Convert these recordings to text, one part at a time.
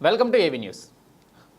Welcome to AV news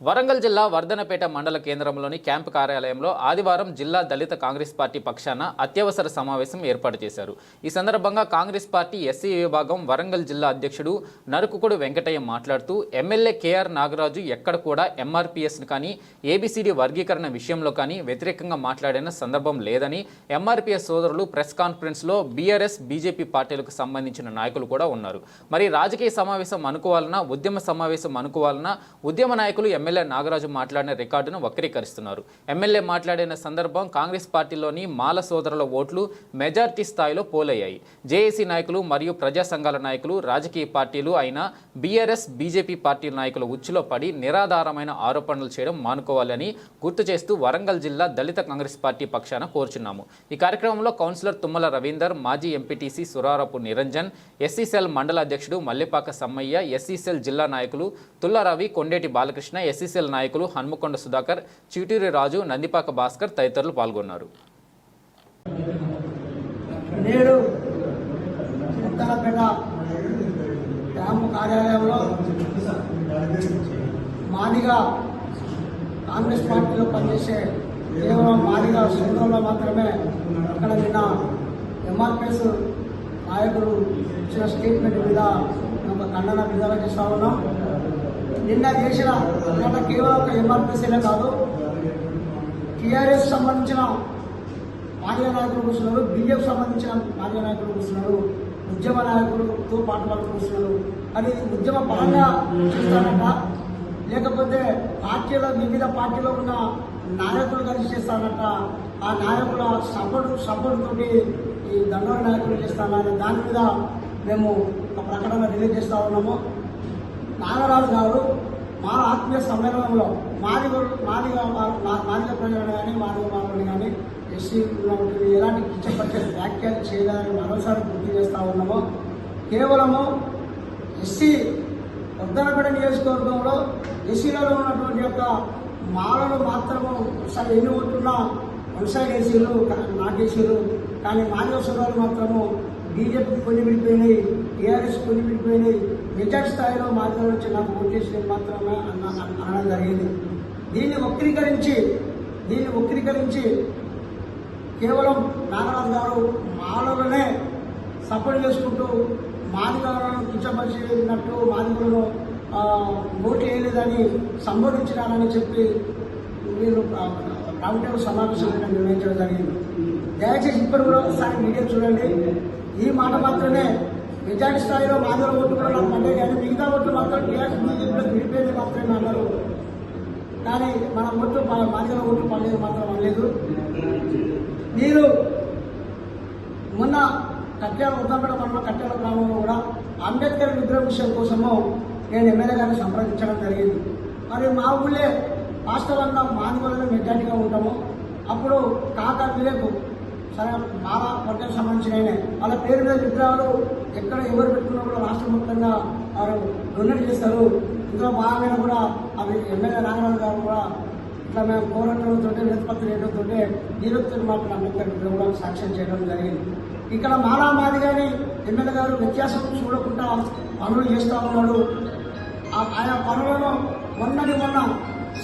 Warangal జిల్లా వర్ధనపేట మండల కేంద్రంలోని క్యాంపు కార్యాలయంలో ఆదివారం జిల్లా దళిత కాంగ్రెస్ పార్టీ పక్షాన అత్యవసర సమావేశం ఏర్పాటు చేశారు. ఈ సందర్భంగా కాంగ్రెస్ పార్టీ ఎస్సీ విభాగం వరంగల్ జిల్లా అధ్యక్షుడు నరుకుకుడు వెంకటయ్య మాట్లాడుతూ ఎమ్మెల్యే కేఆర్ నాగరాజు ఎక్కడ కూడా ఎంఆర్పిఎస్ను కానీ ఏబిసిడి వర్గీకరణ విషయంలో కానీ వ్యతిరేకంగా మాట్లాడిన సందర్భం లేదని ఎంఆర్పిఎస్ సోదరులు ప్రెస్ కాన్ఫరెన్స్లో బీఆర్ఎస్ బీజేపీ పార్టీలకు సంబంధించిన నాయకులు కూడా ఉన్నారు. మరి రాజకీయ సమావేశం అనుకోవాలన్నా ఉద్యమ సమావేశం అనుకోవాలన్నా ఉద్యమ నాయకులు ఎమ్మెల్యే ఎమ్మెల్యే నాగరాజు మాట్లాడిన రికార్డును వక్రీకరిస్తున్నారు. ఎమ్మెల్యే మాట్లాడిన సందర్భం కాంగ్రెస్ పార్టీలోని మాల సోదరుల ఓట్లు మెజార్టీ స్థాయిలో పోలయ్యాయి. జేఏసీ నాయకులు మరియు ప్రజా సంఘాల నాయకులు రాజకీయ పార్టీలు అయిన బీఆర్ఎస్ బీజేపీ పార్టీ నాయకుల ఉచ్చులో పడి నిరాధారమైన ఆరోపణలు చేయడం మానుకోవాలని గుర్తు చేస్తూ వరంగల్ జిల్లా దళిత కాంగ్రెస్ పార్టీ పక్షాన కోరుచున్నాము. ఈ కార్యక్రమంలో కౌన్సిలర్ తుమ్మల రవీందర్ మాజీ ఎంపీటీసీ సురారపు నిరంజన్ ఎస్సీసెల్ మండల అధ్యక్షుడు మల్లిపాక సమ్మయ్య ఎస్సీసెల్ జిల్లా నాయకులు తుల్లారవి కొండేటి బాలకృష్ణ ఎస్సీసీఎల్ నాయకులు హన్మకొండ సుధాకర్ చిటూరి రాజు నందిపాక భాస్కర్ తదితరులు పాల్గొన్నారు. నేడు ఉత్తరపేట క్యాంపు కార్యాలయంలో మాదిగా కాంగ్రెస్ పార్టీలో పనిచేసే కేవలం మాదిగా సోదరులు మాత్రమే అక్కడ నిన్న ఎంఆర్పిఎస్ నాయకులు ఇచ్చిన స్టేట్మెంట్ మీద ఒక ఖండన విధానం చేస్తా ఉన్నాం. నిన్న చేసిన గత కేవలం ఒక ఎంఆర్పిఎస్ఏనే కాదు టీఆర్ఎస్ సంబంధించిన మాజీ నాయకులు కూర్చున్నారు బీజేపీ సంబంధించిన మాజీ నాయకులు కూర్చున్నారు ఉద్యమ నాయకులతో పాటు వాళ్ళు కూర్చున్నారు. అది ఉద్యమ పరంగా చేస్తారంట లేకపోతే పార్టీలో వివిధ పార్టీలో ఉన్న నాయకులు కలిసి చేస్తారంట ఆ నాయకుల సపోర్ట్ సపోర్ట్ తోటి ఈ దండోర నాయకులు చేస్తారని దాని మీద మేము ఒక ప్రకటన రిలీజ్ చేస్తా ఉన్నాము. నాగరాజు గారు మా ఆత్మీయ సమ్మేళనంలో మాదిగ మాదిగ మా- మాదిగ ప్రజలను కానీ మాదిగ వాళ్ళని కానీ ఎస్సీ ఉన్నటువంటి ఎలాంటి కిచ్చపరిచే వ్యాఖ్యలు చేయాలని మరోసారి గుర్తు చేస్తా ఉన్నాము. కేవలము ఎస్సీ ఉద్దరపేట నియోజకవర్గంలో ఎస్సీలలో ఉన్నటువంటి యొక్క మాలను మాత్రము ఒకసారి ఎన్ని ఉంటున్నా వ్యవసాయ ఏసీలు నాకేసీలు కానీ మాదిగ సుధాలు మాత్రము బీజేపీ కొన్ని విడిపోయినాయి టీఆర్ఎస్ కొన్ని విడిపోయినాయి మెజార్టీ స్థాయిలో మాదిగ వచ్చి నాకు చేసేది మాత్రమే అన్న అనడం జరిగింది. దీన్ని వక్రీకరించి దీన్ని వక్రీకరించి కేవలం నాగరాజు గారు మాలలోనే సపోర్ట్ చేసుకుంటూ మాదిగలను కించపరిచినట్టు మాదిగలను ఆ, ఓటు వేయలేదని సంబోధించినారని చెప్పి మీరు ప్రభుత్వం సమావేశం నిర్వహించడం జరిగింది. దయచేసి ఇప్పుడు కూడా ఒకసారి మీడియా చూడండి. ఈ మాట మాత్రమే మెజార్టీ స్థాయిలో మాధవ ఓట్లు కూడా నాకు పడ్డాయి కానీ మిగతా ఓట్లు మాత్రం టీఆర్ఎస్ బీజేపీలో విడిపోయింది మాత్రమే అన్నారు కానీ మన ఓట్లు మాధవ ఓట్లు పడలేదు మాత్రం అనలేదు మీరు మొన్న కట్యాల ఉద్దంపేట మండలం కట్యాల గ్రామంలో కూడా అంబేద్కర్ విగ్రహ విషయం కోసము నేను ఎమ్మెల్యే గారిని సంప్రదించడం జరిగింది. మరి మా ఊళ్ళే వాస్తవంగా మాదిగలను మెజార్టీగా ఉంటాము. అప్పుడు కాకా విలేకు సరే మా వర్గానికి సంబంధించిన వాళ్ళ పేరు మీద విగ్రహాలు ఎక్కడ ఎవరు పెట్టుకున్నా కూడా రాష్ట్ర మొత్తంగా వారు డొనేట్ చేస్తారు. ఇందులో భాగంగా కూడా అవి ఎమ్మెల్యే నాగరాజు గారు కూడా ఇట్లా మేము పోరాటంతో నిష్పత్తి వేయడంతో నిరుత్తులు మాత్రం అంబేద్కర్ విగ్రహం కూడా సాక్ష్యం చేయడం జరిగింది. ఇక్కడ మాలా కానీ ఎమ్మెల్యే గారు వ్యత్యాసం చూడకుండా పనులు చేస్తూ ఉన్నాడు. ఆయన పనులను మొన్నటి మొన్న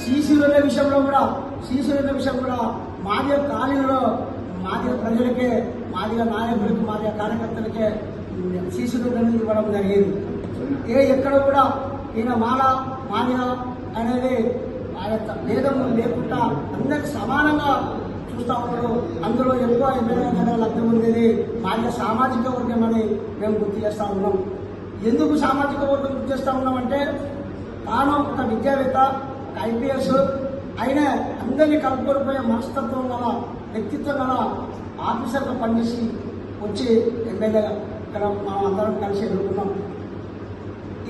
సీసీ విషయంలో కూడా సీసీ విషయం కూడా మాదిగ ఖాళీలో మాదిగ ప్రజలకే మాదిగ నాయకులకి మాదిగ కార్యకర్తలకే సీసీ ఇవ్వడం జరిగింది. ఏ ఎక్కడ కూడా ఈయన మాల మాదిగ అనేది ఆ యొక్క భేదం లేకుండా అందరికి సమానంగా చూస్తా ఉన్నారు. అందులో ఎక్కువ ఎమ్మెల్యే గారు లబ్ధి ఉండేది మాదిగ సామాజిక వర్గం అని మేము గుర్తు చేస్తా ఉన్నాం. ఎందుకు సామాజిక వర్గం గుర్తు చేస్తూ ఉన్నామంటే తాను ఒక విద్యావేత్త ఐపీఎస్ ఆయన అందరినీ కలుపుకొనిపోయే మనస్తత్వం గల వ్యక్తిత్వం గల ఆఫీసర్గా పనిచేసి వచ్చి ఎమ్మెల్యేగా ఇక్కడ మనం అందరం కలిసి ఎదుర్కొన్నాం.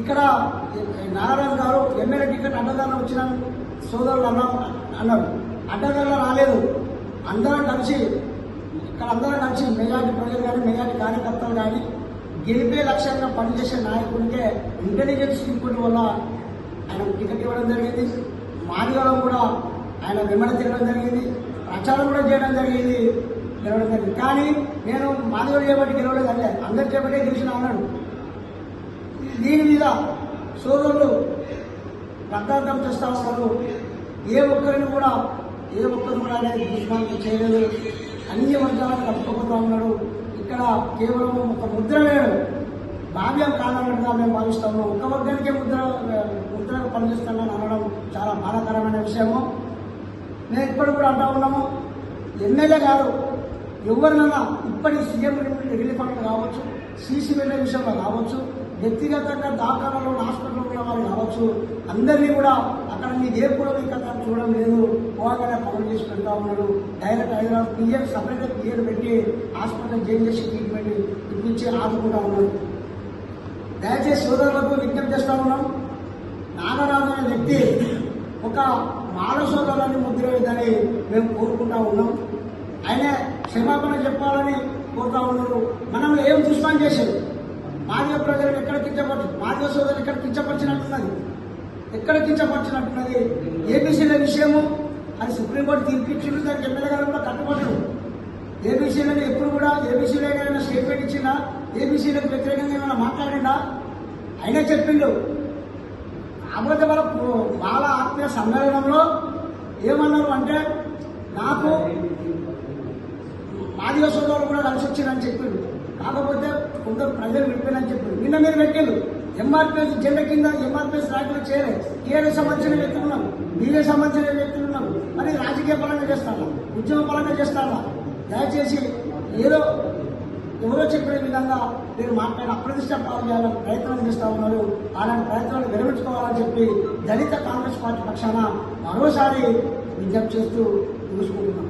ఇక్కడ నారాయణ గారు ఎమ్మెల్యే టికెట్ అడ్డదారులు వచ్చిన సోదరులు అన్నా అన్నారు. అడ్డదారులు రాలేదు. అందరం కలిసి ఇక్కడ అందరం కలిసి మెజార్టీ ప్రజలు కానీ మెజార్టీ కార్యకర్తలు కానీ గెలిపే లక్ష్యంగా పనిచేసే నాయకుడికే ఇంటెలిజెన్స్ ఇంపుట్ వల్ల ఆయన టికెట్ ఇవ్వడం జరిగింది. మాదిగలం కూడా ఆయన విమర్శ తిరగడం జరిగింది ప్రచారం కూడా చేయడం జరిగింది గెలవడం జరిగింది. కానీ నేను మాదిగలు చేపట్టి గెలవలేదు అంటే అందరు చేపట్టే గెలిచిన ఉన్నాడు దీని మీద సోదరులు రద్దార్థం చేస్తా ఉన్నారు. ఏ ఒక్కరిని కూడా ఏ ఒక్కరు కూడా అనేది దుష్మార్గం చేయలేదు. అన్ని వర్గాలను కట్టుకుపోతా ఉన్నాడు. ఇక్కడ కేవలం ఒక ముద్ర వేయడం. భావ్యం కాదన్నట్టుగా మేము భావిస్తాము. ఒక వర్గానికే ముద్ర ముద్రగా పనిచేస్తానని అనడం చాలా బాధాకరమైన విషయము. మేము ఇప్పుడు కూడా అంటా ఉన్నాము ఎమ్మెల్యే గారు ఎవరినైనా ఇప్పటి సీఎం రిలీఫ్ ఫండ్ కావచ్చు సీసీ వెళ్ళే విషయంలో కావచ్చు వ్యక్తిగతంగా దాఖలలో హాస్పిటల్లో ఉన్న వారు కావచ్చు అందరినీ కూడా అక్కడ మీకు ఏ కూడా చూడడం లేదు పోగానే పనులు చేసి పెడతా ఉన్నాడు డైరెక్ట్ హైదరాబాద్ పిఎం సపరేట్గా పిఎం పెట్టి హాస్పిటల్ చేంజ్ చేసి ట్రీట్మెంట్ ఇప్పించి ఆదుకుంటా ఉన్నాడు దయచేసి సోదరులకు విజ్ఞప్తి చేస్తా ఉన్నాం. నాగరాజు అనే వ్యక్తి ఒక మాల సోదరులని ముద్ర వేయదని మేము కోరుకుంటా ఉన్నాం. ఆయన క్షమాపణ చెప్పాలని కోరుతా ఉన్నారు. మనం ఏం దుష్పాన్ చేశారు? మాదిగ ప్రజలను ఎక్కడ కించపరచు మాదిగ సోదరులు ఎక్కడ కించపరిచినట్టున్నది? ఎక్కడ కించపరిచినట్టున్నది? ఏబీసీల విషయము అది సుప్రీంకోర్టు తీర్పు ఇచ్చిండు దానికి ఎమ్మెల్యే గారు కూడా కట్టుబడ్డారు. ఏబీసీలను ఎప్పుడు కూడా ఏబీసీలు ఏదైనా స్టేట్మెంట్ ఇచ్చినా ఏబీసీలకు వ్యతిరేకంగా ఏమైనా మాట్లాడిందా అయినా చెప్పిండు. కాకపోతే వాళ్ళ బాల ఆత్మీయ సమ్మేళనంలో ఏమన్నారు అంటే నాకు మాదిగ సోదరులు కూడా కలిసి వచ్చిందని చెప్పిండు. కాకపోతే కొందరు ప్రజలు విడిపోయినని చెప్పిండు. నిన్న మీరు పెట్టిండు. ఎంఆర్పిఎస్ జెండ కింద ఎంఆర్పిఎస్ ర్యాంకులు చేరే ఏడు సంబంధించిన వ్యక్తులు ఉన్నాం బీఏ సంబంధించిన వ్యక్తులు ఉన్నాం మరి రాజకీయ పరంగా చేస్తారా? ఉద్యోగ పరంగా చేస్తారా? దయచేసి ఏదో ఎవరో చెప్పిన విధంగా మీరు మాట్లాడిన అప్రతిష్ట చేయాలని ప్రయత్నం చేస్తా ఉన్నారు. అలాంటి ప్రయత్నాలు విరమించుకోవాలని చెప్పి దళిత కాంగ్రెస్ పార్టీ పక్షాన మరోసారి విజ్ఞప్తి చేస్తూ చూసుకుంటున్నాం